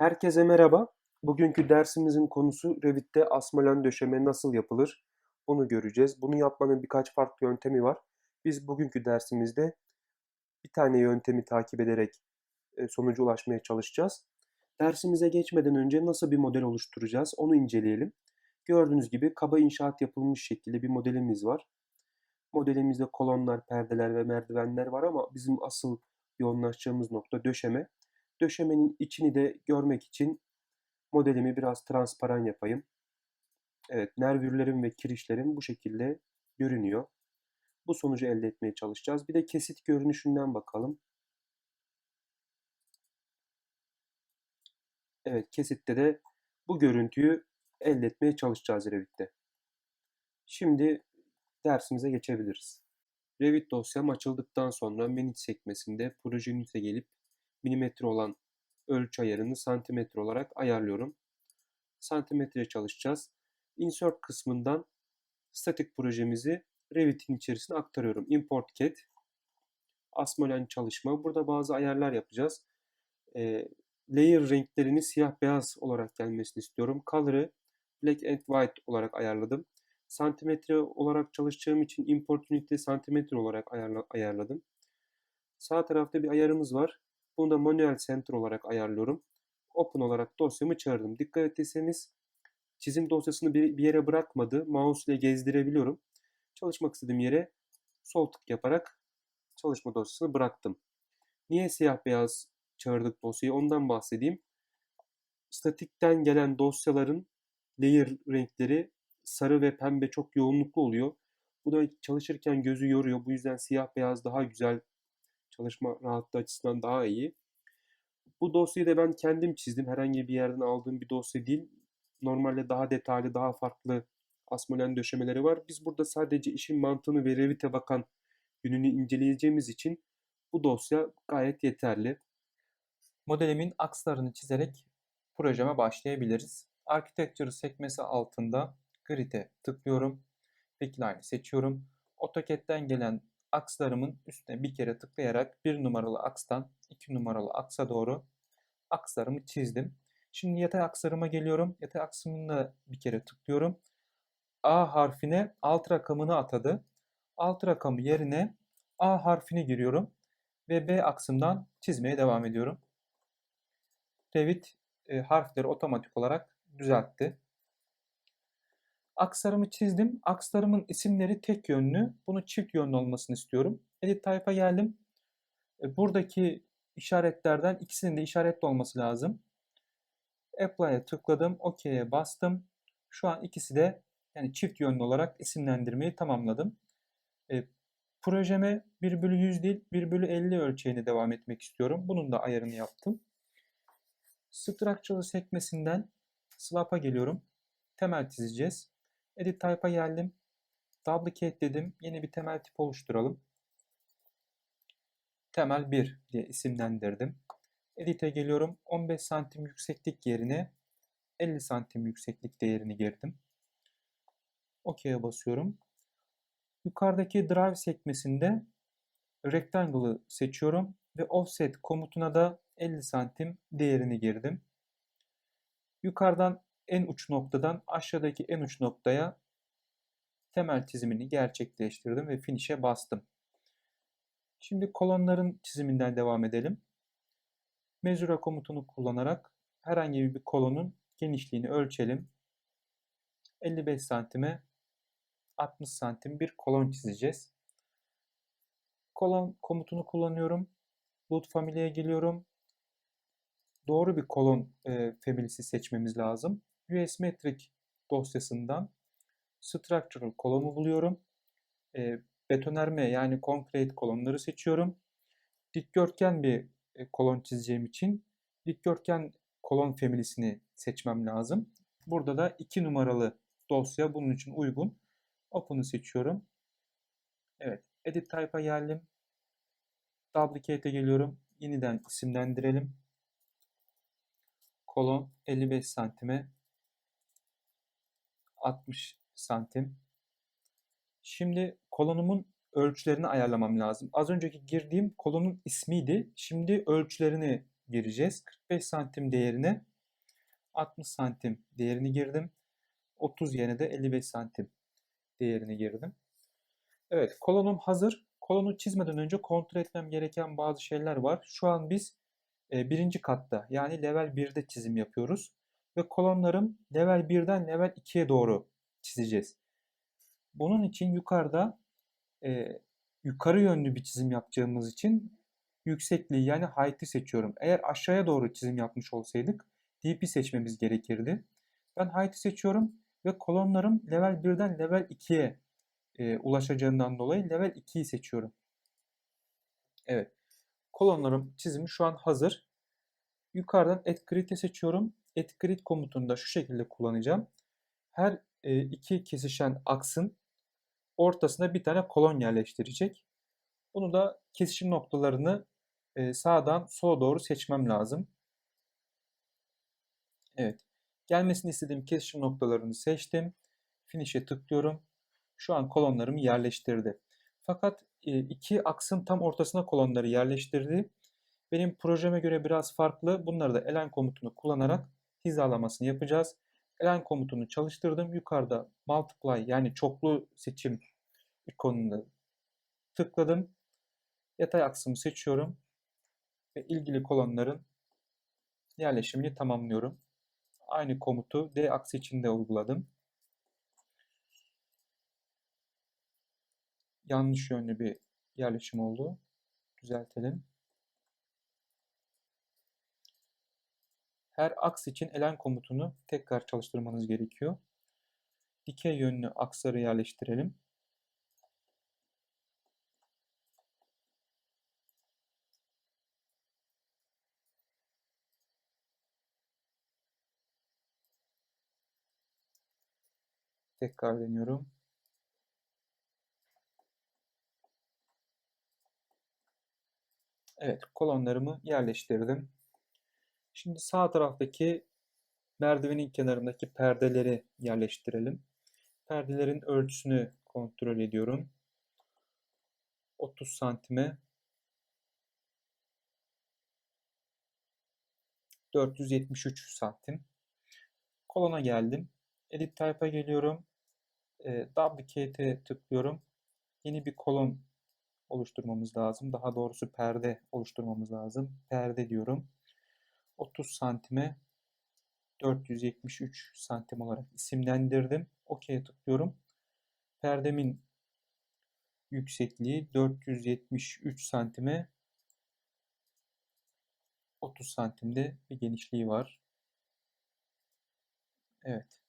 Herkese merhaba. Bugünkü dersimizin konusu Revit'te asmolen döşeme nasıl yapılır? Bunu göreceğiz. Bunu yapmanın birkaç farklı yöntemi var. Biz bugünkü dersimizde bir tane yöntemi takip ederek e, sonuca ulaşmaya çalışacağız. Dersimize geçmeden önce nasıl bir model oluşturacağız onu inceleyelim. Gördüğünüz gibi kaba inşaat yapılmış şekilde bir modelimiz var. Modelimizde kolonlar, perdeler ve merdivenler var ama bizim asıl yoğunlaşacağımız nokta döşeme. Döşemenin içini de görmek için modelimi biraz transparan yapayım. Evet, nervürlerim ve kirişlerim bu şekilde görünüyor. Bu sonucu elde etmeye çalışacağız. Bir de kesit görünüşünden bakalım. Evet, kesitte de bu görüntüyü elde etmeye çalışacağız Revit'te. Şimdi dersimize geçebiliriz. Revit dosyam açıldıktan sonra menüt sekmesinde proje ünite gelip milimetre olan ölçü ayarını santimetre olarak ayarlıyorum. Santimetre çalışacağız. Insert kısmından statik projemizi Revit'in içerisine aktarıyorum. Import CAD, Asmolen çalışma. Burada bazı ayarlar yapacağız. E, layer renklerini siyah beyaz olarak gelmesini istiyorum. Color'ı black and white olarak ayarladım. Santimetre olarak çalışacağım için import unit'i santimetre olarak ayarla, ayarladım. Sağ tarafta bir ayarımız var. Bunu da manuel center olarak ayarlıyorum. Open olarak dosyamı çağırdım. Dikkat ettiyseniz çizim dosyasını bir, bir yere bırakmadı. Mouse ile gezdirebiliyorum. Çalışmak istediğim yere sol tık yaparak çalışma dosyasını bıraktım. Niye siyah beyaz çağırdık dosyayı ondan bahsedeyim. Statikten gelen dosyaların layer renkleri sarı ve pembe çok yoğunluklu oluyor. Bu da çalışırken gözü yoruyor. Bu yüzden siyah beyaz daha güzel çalışma rahatlığı açısından daha iyi. Bu dosyayı da ben kendim çizdim. Herhangi bir yerden aldığım bir dosya değil. Normalde daha detaylı, daha farklı asmolen döşemeleri var. Biz burada sadece işin mantığını ve Revit'e bakan yönünü inceleyeceğimiz için bu dosya gayet yeterli. Modelimin akslarını çizerek projeme başlayabiliriz. Architecture sekmesi altında Grid'e tıklıyorum. Backline'ı seçiyorum. AutoCAD'den gelen akslarımın üstüne bir kere tıklayarak bir numaralı akstan iki numaralı aksa doğru akslarımı çizdim. Şimdi yatay akslarıma geliyorum. Yatay aksımında bir kere tıklıyorum. A harfine alt rakamını atadı. Alt rakamı yerine A harfini giriyorum ve B aksımdan çizmeye devam ediyorum. Revit e, harfleri otomatik olarak düzeltti. Akslarımı çizdim. Akslarımın isimleri tek yönlü. Bunu çift yönlü olmasını istiyorum. Edit Type'a geldim. E, buradaki işaretlerden ikisinin de işaretli olması lazım. Apply'a tıkladım. OK'ye bastım. Şu an ikisi de yani çift yönlü olarak isimlendirmeyi tamamladım. E, projeme 1 bölü 100 değil 1 bölü 50 ölçeğine devam etmek istiyorum. Bunun da ayarını yaptım. Structural sekmesinden Slab'a geliyorum. Temel çizeceğiz. Edit Type'a geldim. Duplicate dedim. Yeni bir temel tip oluşturalım. Temel 1 diye isimlendirdim. Edit'e geliyorum. 15 santim yükseklik yerine 50 santim yükseklik değerini girdim. OK'ye basıyorum. Yukarıdaki Drive sekmesinde Rectangle'ı seçiyorum ve Offset komutuna da 50 santim değerini girdim. Yukarıdan en uç noktadan aşağıdaki en uç noktaya temel çizimini gerçekleştirdim ve finish'e bastım. Şimdi kolonların çiziminden devam edelim. Measure komutunu kullanarak herhangi bir kolonun genişliğini ölçelim. 55 santime 60 santim bir kolon çizeceğiz. Kolon komutunu kullanıyorum. Boot Family'ye geliyorum. Doğru bir kolon e, family'si seçmemiz lazım. US Metric dosyasından Structural kolonu buluyorum. E, betonerme yani concrete kolonları seçiyorum. Dikdörtgen bir e, kolon çizeceğim için dikdörtgen kolon family'sini seçmem lazım. Burada da 2 numaralı dosya bunun için uygun. Open'ı seçiyorum. Evet, Edit Type'a geldim. Duplicate'e geliyorum. Yeniden isimlendirelim. Kolon 55 santime 60 santim. Şimdi kolonumun ölçülerini ayarlamam lazım. Az önceki girdiğim kolonun ismiydi. Şimdi ölçülerini gireceğiz. 45 santim değerine 60 santim değerini girdim. 30 yerine de 55 santim değerini girdim. Evet, kolonum hazır. Kolonu çizmeden önce kontrol etmem gereken bazı şeyler var. Şu an biz e, birinci katta yani level 1'de çizim yapıyoruz. Ve kolonlarım level 1'den level 2'ye doğru çizeceğiz. Bunun için yukarıda e, yukarı yönlü bir çizim yapacağımız için yüksekliği yani height'i seçiyorum. Eğer aşağıya doğru çizim yapmış olsaydık DP seçmemiz gerekirdi. Ben height'i seçiyorum ve kolonlarım level 1'den level 2'ye e, ulaşacağından dolayı level 2'yi seçiyorum. Evet. Kolonlarım çizimi şu an hazır. Yukarıdan add grid'i seçiyorum. Add grid komutunu da şu şekilde kullanacağım. Her e, iki kesişen aksın ortasına bir tane kolon yerleştirecek. Bunu da kesişim noktalarını e, sağdan sola doğru seçmem lazım. Evet. Gelmesini istediğim kesişim noktalarını seçtim. Finish'e tıklıyorum. Şu an kolonlarımı yerleştirdi. Fakat e, iki aksın tam ortasına kolonları yerleştirdi. Benim projeme göre biraz farklı. Bunları da align komutunu kullanarak hizalamasını yapacağız. Align komutunu çalıştırdım. Yukarıda multiply yani çoklu seçim ikonuna tıkladım. Yatay aksımı seçiyorum ve ilgili kolonların yerleşimini tamamlıyorum. Aynı komutu D aksı için de uyguladım. Yanlış yönlü bir yerleşim oldu. Düzeltelim. Her aks için elen komutunu tekrar çalıştırmanız gerekiyor. Dikey yönlü aksları yerleştirelim. Tekrar deniyorum. Evet, kolonlarımı yerleştirdim. Şimdi sağ taraftaki merdivenin kenarındaki perdeleri yerleştirelim. Perdelerin ölçüsünü kontrol ediyorum. 30 santime 473 santim. Kolona geldim. Edit Type'a geliyorum. E, Duplicate'e tıklıyorum. Yeni bir kolon oluşturmamız lazım. Daha doğrusu perde oluşturmamız lazım. Perde diyorum. 30 santime 473 santim olarak isimlendirdim. OK'ye tıklıyorum. Perdemin yüksekliği 473 santime 30 santimde bir genişliği var. Evet.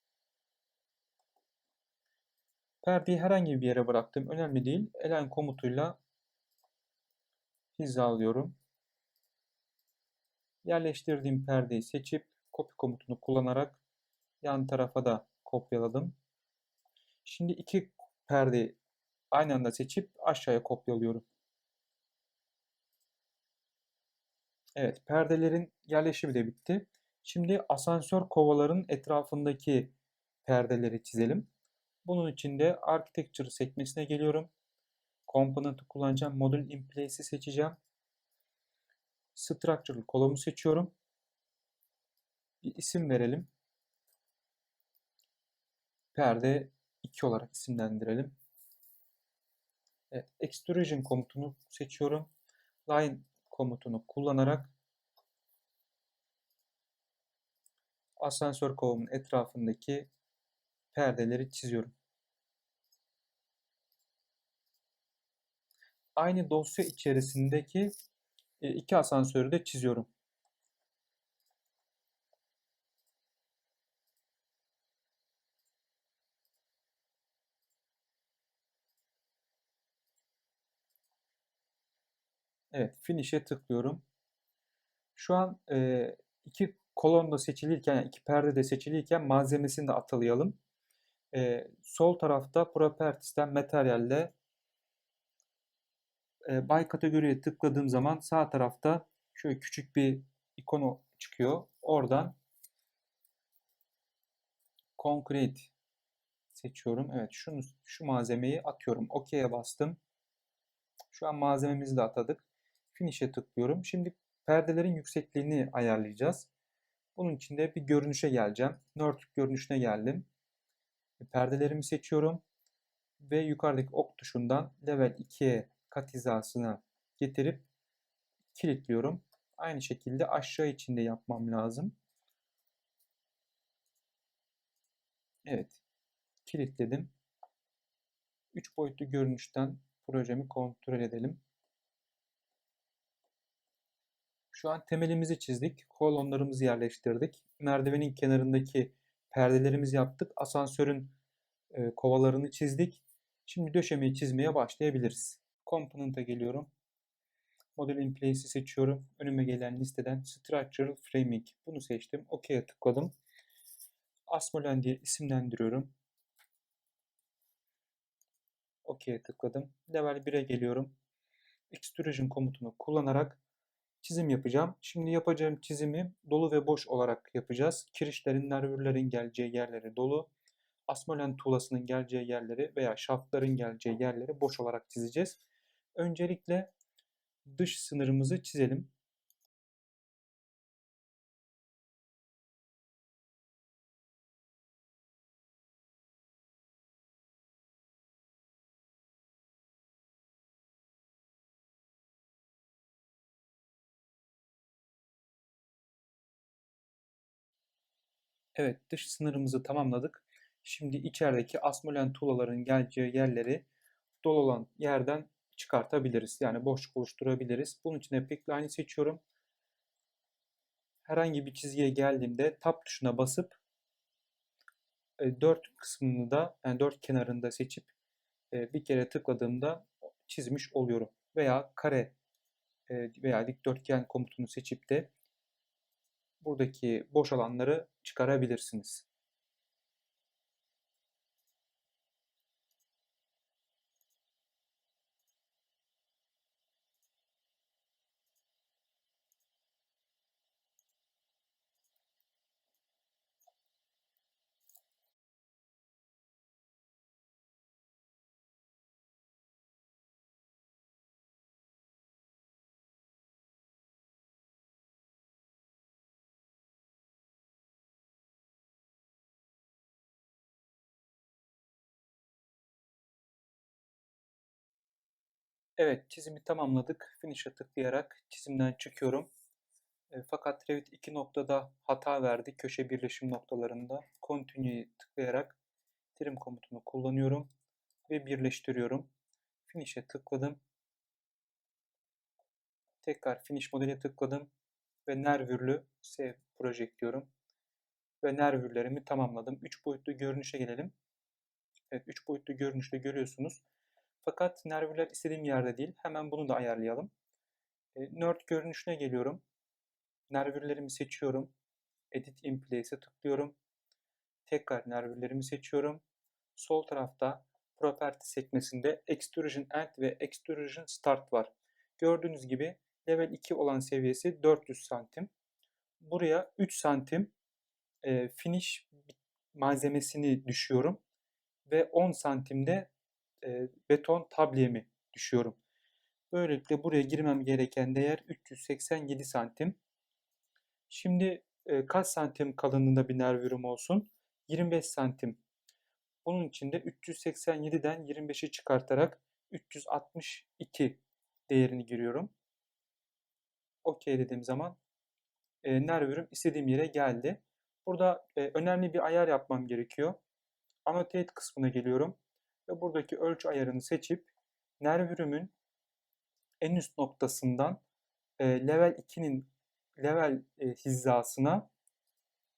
Perdeyi herhangi bir yere bıraktım. Önemli değil. Elen komutuyla hizalıyorum. Yerleştirdiğim perdeyi seçip copy komutunu kullanarak yan tarafa da kopyaladım. Şimdi iki perdeyi aynı anda seçip aşağıya kopyalıyorum. Evet, perdelerin yerleşimi de bitti. Şimdi asansör kovaların etrafındaki perdeleri çizelim. Bunun için de Architecture sekmesine geliyorum. Component'ı kullanacağım. Model in Place'i seçeceğim. Structural kolumu seçiyorum. Bir isim verelim. Perde 2 olarak isimlendirelim. Evet, Extrusion komutunu seçiyorum. Line komutunu kullanarak asansör kovumun etrafındaki perdeleri çiziyorum. Aynı dosya içerisindeki iki asansörü de çiziyorum. Evet, Finish'e tıklıyorum. Şu an e, iki kolon da seçilirken, iki perde de seçilirken malzemesini de atalayalım. E, sol tarafta Properties'ten Material'le e, Buy kategoriye tıkladığım zaman sağ tarafta şöyle küçük bir ikonu çıkıyor. Oradan Concrete seçiyorum. Evet, şunu şu malzemeyi atıyorum. OK'ye bastım. Şu an malzememizi de atadık. Finish'e tıklıyorum. Şimdi perdelerin yüksekliğini ayarlayacağız. Bunun için de bir görünüşe geleceğim. Nörtük görünüşüne geldim. Perdelerimi seçiyorum. Ve yukarıdaki ok tuşundan level 2'ye kat hizasına getirip kilitliyorum. Aynı şekilde aşağı için de yapmam lazım. Evet. Kilitledim. 3 boyutlu görünüşten projemi kontrol edelim. Şu an temelimizi çizdik. Kolonlarımızı yerleştirdik. Merdivenin kenarındaki perdelerimizi yaptık. Asansörün kovalarını çizdik. Şimdi döşemeyi çizmeye başlayabiliriz. Component'a geliyorum. Model in Place'i seçiyorum. Önüme gelen listeden Structural Framing. Bunu seçtim. OK'ye tıkladım. Asmolen diye isimlendiriyorum. OK'ye tıkladım. Level 1'e geliyorum. Extrusion komutunu kullanarak çizim yapacağım. Şimdi yapacağım çizimi dolu ve boş olarak yapacağız. Kirişlerin, nervürlerin geleceği yerleri dolu. Asmolen tuğlasının geleceği yerleri veya şaftların geleceği yerleri boş olarak çizeceğiz. Öncelikle dış sınırımızı çizelim. Evet, dış sınırımızı tamamladık. Şimdi içerideki asmolen tuğlaların geleceği yerleri dolu olan yerden çıkartabiliriz. Yani boşluk oluşturabiliriz. Bunun için de line'i seçiyorum. Herhangi bir çizgiye geldiğimde tab tuşuna basıp e, dört kısmını da yani dört kenarını da seçip e, bir kere tıkladığımda çizmiş oluyorum. Veya kare e, veya dikdörtgen komutunu seçip de buradaki boş alanları çıkarabilirsiniz. Evet, çizimi tamamladık. Finish'e tıklayarak çizimden çıkıyorum. E, fakat Revit iki noktada hata verdi. Köşe birleşim noktalarında. Continue'ye tıklayarak trim komutunu kullanıyorum ve birleştiriyorum. Finish'e tıkladım. Tekrar Finish modele tıkladım ve nervürlü Save Project diyorum. Ve nervürlerimi tamamladım. 3 boyutlu görünüşe gelelim. Evet, 3 boyutlu görünüşte görüyorsunuz. Fakat nervürler istediğim yerde değil. Hemen bunu da ayarlayalım. E, nerd görünüşüne geliyorum. Nervürlerimi seçiyorum. Edit in Place'e tıklıyorum. Tekrar nervürlerimi seçiyorum. Sol tarafta Property sekmesinde Extrusion End ve Extrusion Start var. Gördüğünüz gibi level 2 olan seviyesi 400 santim. Buraya 3 santim e, finish malzemesini düşüyorum. Ve 10 santimde e, beton tabliyemi düşüyorum. Böylelikle buraya girmem gereken değer 387 santim. Şimdi e, kaç santim kalınlığında bir nervürüm olsun? 25 santim. Bunun için de 387'den 25'i çıkartarak 362 değerini giriyorum. OK dediğim zaman e, nervürüm istediğim yere geldi. Burada e, önemli bir ayar yapmam gerekiyor. Annotate kısmına geliyorum ve buradaki ölçü ayarını seçip nervürümün en üst noktasından e, level 2'nin level e, hizasına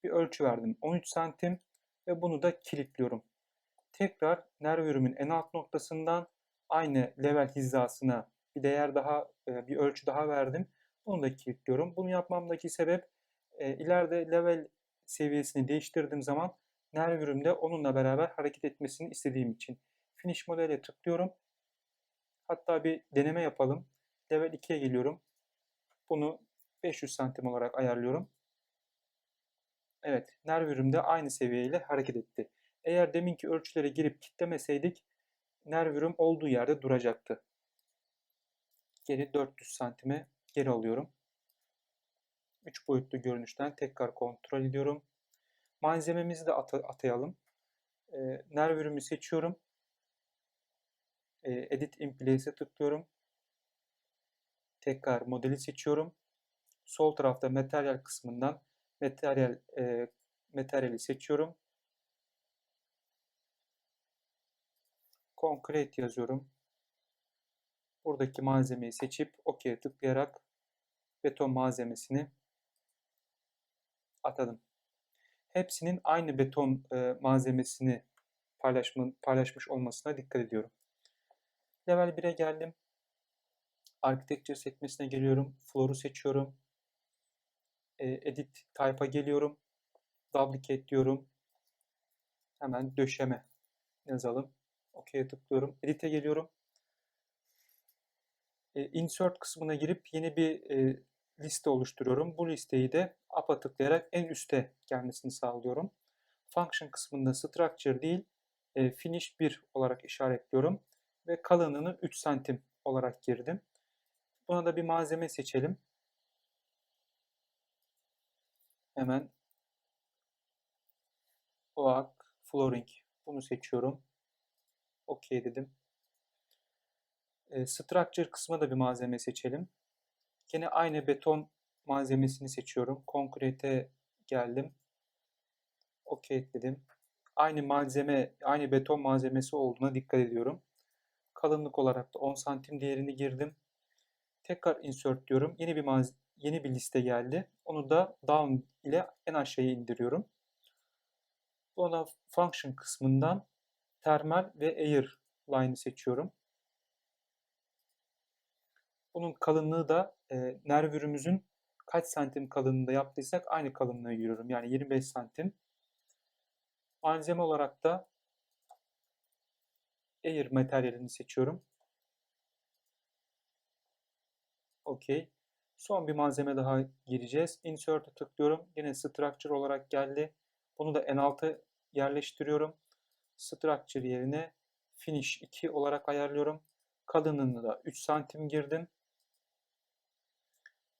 bir ölçü verdim. 13 santim ve bunu da kilitliyorum. Tekrar nervürümün en alt noktasından aynı level hizasına bir değer daha, e, bir ölçü daha verdim. Bunu da kilitliyorum. Bunu yapmamdaki sebep e, ileride level seviyesini değiştirdiğim zaman nervürümde onunla beraber hareket etmesini istediğim için. Finish modele tıklıyorum. Hatta bir deneme yapalım. Level 2'ye geliyorum. Bunu 500 santim olarak ayarlıyorum. Evet, nervürüm de aynı seviyeyle hareket etti. Eğer deminki ölçülere girip kitlemeseydik nervürüm olduğu yerde duracaktı. Geri 400 santime geri alıyorum. 3 boyutlu görünüşten tekrar kontrol ediyorum. Malzememizi de ata- atayalım. E, nervürümü seçiyorum. E, Edit in Place'e tıklıyorum. Tekrar modeli seçiyorum. Sol tarafta materyal kısmından materyal e, materyali seçiyorum. Concrete yazıyorum. Buradaki malzemeyi seçip OK'ye tıklayarak beton malzemesini atadım. Hepsinin aynı beton e, malzemesini paylaşma, paylaşmış olmasına dikkat ediyorum. Level 1'e geldim. Architecture sekmesine geliyorum. Floor'u seçiyorum. E, edit Type'a geliyorum. Duplicate diyorum. Hemen döşeme yazalım. OK'ye tıklıyorum. Edit'e geliyorum. E, insert kısmına girip yeni bir e, liste oluşturuyorum. Bu listeyi de up'a tıklayarak en üste gelmesini sağlıyorum. Function kısmında structure değil, e, finish 1 olarak işaretliyorum. Ve kalınlığını 3 santim olarak girdim. Buna da bir malzeme seçelim. Hemen oak flooring bunu seçiyorum. OK dedim. E, structure kısmına da bir malzeme seçelim. Yine aynı beton malzemesini seçiyorum. Concrete'e geldim. OK dedim. Aynı malzeme, aynı beton malzemesi olduğuna dikkat ediyorum. Kalınlık olarak da 10 santim değerini girdim. Tekrar insert diyorum. Yeni bir yeni bir liste geldi. Onu da down ile en aşağıya indiriyorum. Buna function kısmından thermal ve air line'ı seçiyorum. Bunun kalınlığı da e, nervürümüzün kaç santim kalınlığında yaptıysak aynı kalınlığı giriyorum. Yani 25 santim. Malzeme olarak da air materyalini seçiyorum. OK. Son bir malzeme daha gireceğiz. Insert'e tıklıyorum. Yine structure olarak geldi. Bunu da en alta yerleştiriyorum. Structure yerine finish 2 olarak ayarlıyorum. Kalınlığını da 3 santim girdim.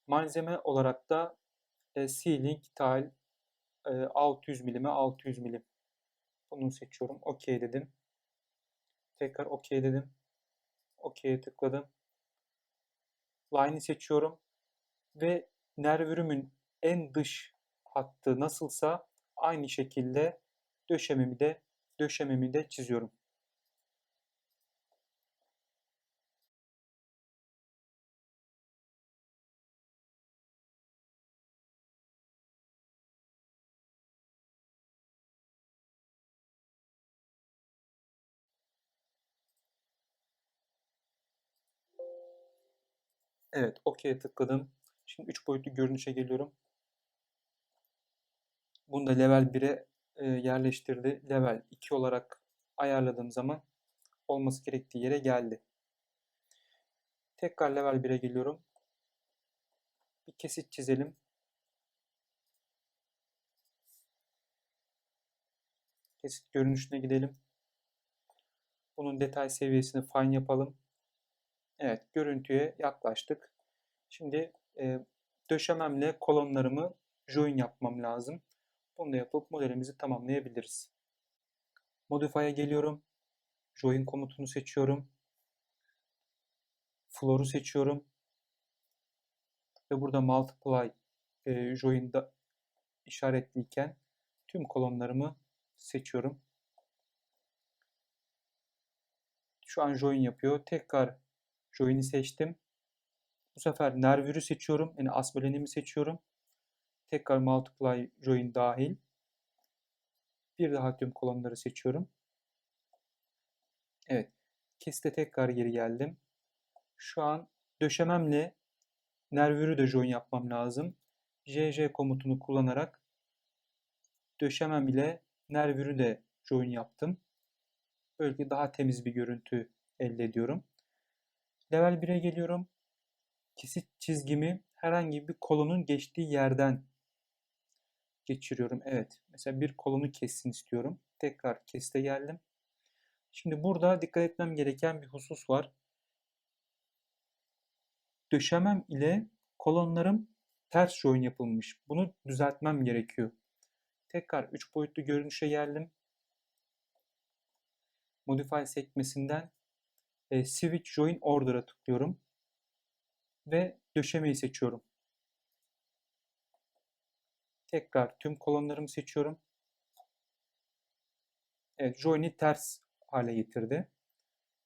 Malzeme olarak da e, ceiling tile e, 600 milime 600 milim. Bunu seçiyorum. OK dedim. Tekrar OK dedim. OK'ye tıkladım. Line'i seçiyorum. Ve nervürümün en dış hattı nasılsa aynı şekilde döşememi de döşememi de çiziyorum. Evet, OK'ye tıkladım. Şimdi 3 boyutlu görünüşe geliyorum. Bunu da level 1'e e, yerleştirdi. Level 2 olarak ayarladığım zaman olması gerektiği yere geldi. Tekrar level 1'e geliyorum. Bir kesit çizelim. Kesit görünüşüne gidelim. Bunun detay seviyesini fine yapalım. Evet, görüntüye yaklaştık. Şimdi e, döşememle kolonlarımı join yapmam lazım. Bunu da yapıp modelimizi tamamlayabiliriz. Modify'a geliyorum. Join komutunu seçiyorum. Floor'u seçiyorum. Ve burada multiply e, join'da işaretliyken tüm kolonlarımı seçiyorum. Şu an join yapıyor. Tekrar join'i seçtim. Bu sefer nervürü seçiyorum. Yani asmelenimi seçiyorum. Tekrar multiply join dahil. Bir daha tüm kolonları seçiyorum. Evet. Kesite tekrar geri geldim. Şu an döşememle nervürü de join yapmam lazım. JJ komutunu kullanarak döşemem ile nervürü de join yaptım. Böylece daha temiz bir görüntü elde ediyorum. Level 1'e geliyorum. Kesit çizgimi herhangi bir kolonun geçtiği yerden geçiriyorum. Evet. Mesela bir kolonu kessin istiyorum. Tekrar kesite geldim. Şimdi burada dikkat etmem gereken bir husus var. Döşemem ile kolonlarım ters join yapılmış. Bunu düzeltmem gerekiyor. Tekrar 3 boyutlu görünüşe geldim. Modify sekmesinden e, Switch Join Order'a tıklıyorum. Ve döşemeyi seçiyorum. Tekrar tüm kolonlarımı seçiyorum. Evet, join'i ters hale getirdi.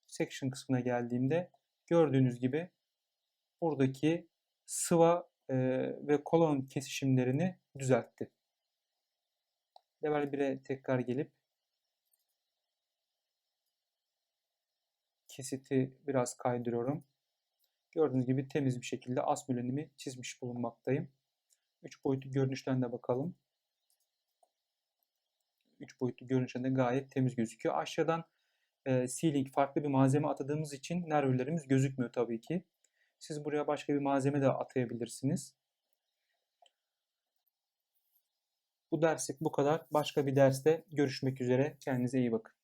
Section kısmına geldiğimde gördüğünüz gibi buradaki sıva e, ve kolon kesişimlerini düzeltti. Level 1'e tekrar gelip kesiti biraz kaydırıyorum. Gördüğünüz gibi temiz bir şekilde as çizmiş bulunmaktayım. 3 boyutlu görünüşten de bakalım. 3 boyutlu görünüşten gayet temiz gözüküyor. Aşağıdan e, sealing farklı bir malzeme atadığımız için nervürlerimiz gözükmüyor tabii ki. Siz buraya başka bir malzeme de atayabilirsiniz. Bu derslik bu kadar. Başka bir derste görüşmek üzere. Kendinize iyi bakın.